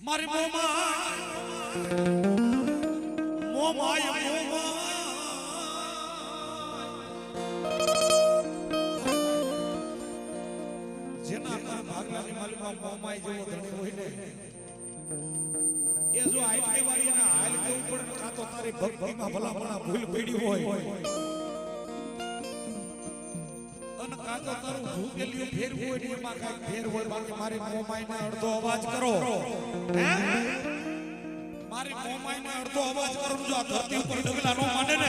મારી મોમાં મોમાય. મોમાં જેના પર ભાગલાની માલિકમાં મોમાય જેવો ધણી હોય એ જો આટલી વાર એના હાલ કેવું પડે કાતો તારી ભક્તિમાં ભલામણા ભૂલ પડી હોય. તો તારું ભૂગેલ્યું ફેરવું એટલે એમાં કઈ ફેર હોય બાકી મારી મોમાઈને અડધો અવાજ કરો. હે? મારી મોમાઈને અડધો અવાજ કરો જો આ ધરતી ઉપર ડગલા નો માંડે ને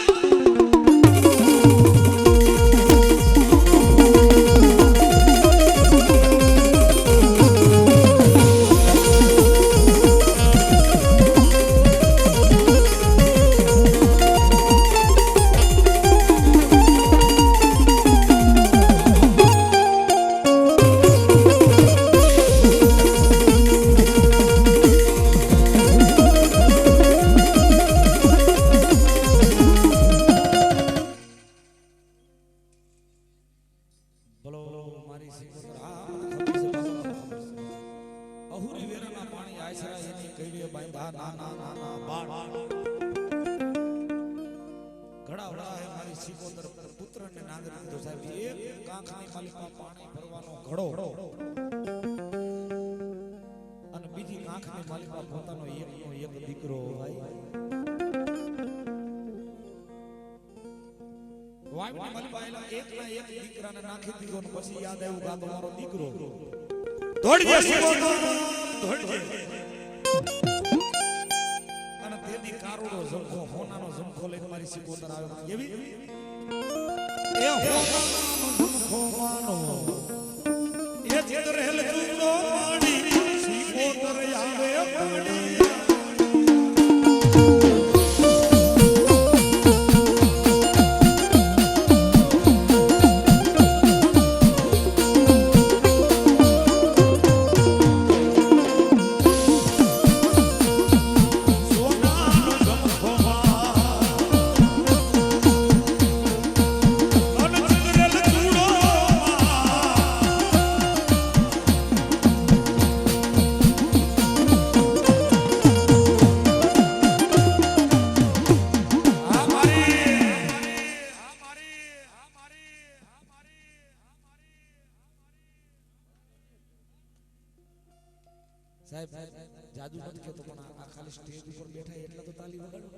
ઘડા વડા હે મારી સિકોતર પુત્રને નાગર દીધો સાહેબ. એક કાંખની ખાલી પાણી ભરવાનો ઘડો. અને બીજી કાંખની માલિકા પોતાનો એકનો એક દીકરો ભાઈ વાવની માલિકમાં આયેલા એકના એક દીકરાને નાખી દીધો ને પછી યાદ આવ્યું કે આ તો મારો દીકરો. દોડજે સિકોતર દોડજે. અને ઝભ્ભો હોનાનો ઝુમખો લઈને મારી સિકોતર આવ્યો. એવી? એ હોનાનો ઝુમખો માનો સાહેબ જાદુ નથી કેતો પણ આ ખાલી સ્ટેજ ઉપર બેઠા એટલે તો તાલી વગાડો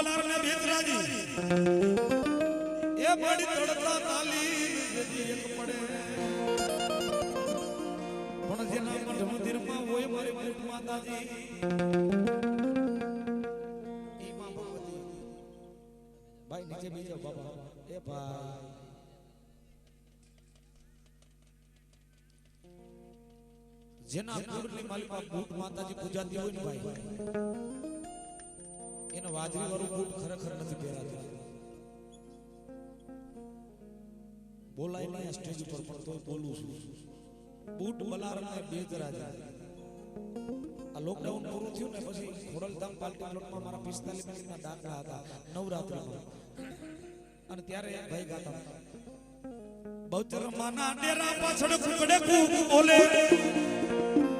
બૂટ બલારને બેજરાજી એ મારી તોડતા તાલી એક પડે. પણ જેના મઠ મંદિરમાં હોય મારી બૂટ માતાજી માં ભાઈ, નીચે બીજો બાબા. એ ભાઈ. જેના કુળની માલિકા બૂટ માતાજી પૂજાતી હોય ને ભાઈ. એને વાજરી વાળું બૂટ ખરેખર નથી પહેરાતું. બોલાય નહીં સ્ટેજ ઉપર, પણ તો બોલું છું. બૂટ બલારના બે જરા જાય આ લોકડાઉન પૂરું થયું ને પછી ખોડલધામ પાલકા પ્લોટમાં મારા પિસ્તાલીસ મિનિટના દાખલા હતા, નવરાત્રિમાં. અને ત્યારે એક ભાઈ ગાતા બહુચર માના ડેરા પાછળ કુકડે કુક બોલે.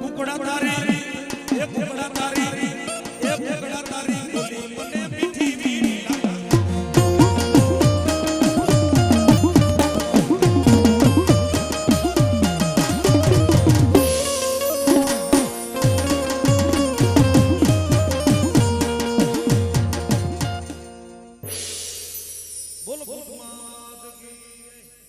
કુકડા તારી, એ કુકડા તારી.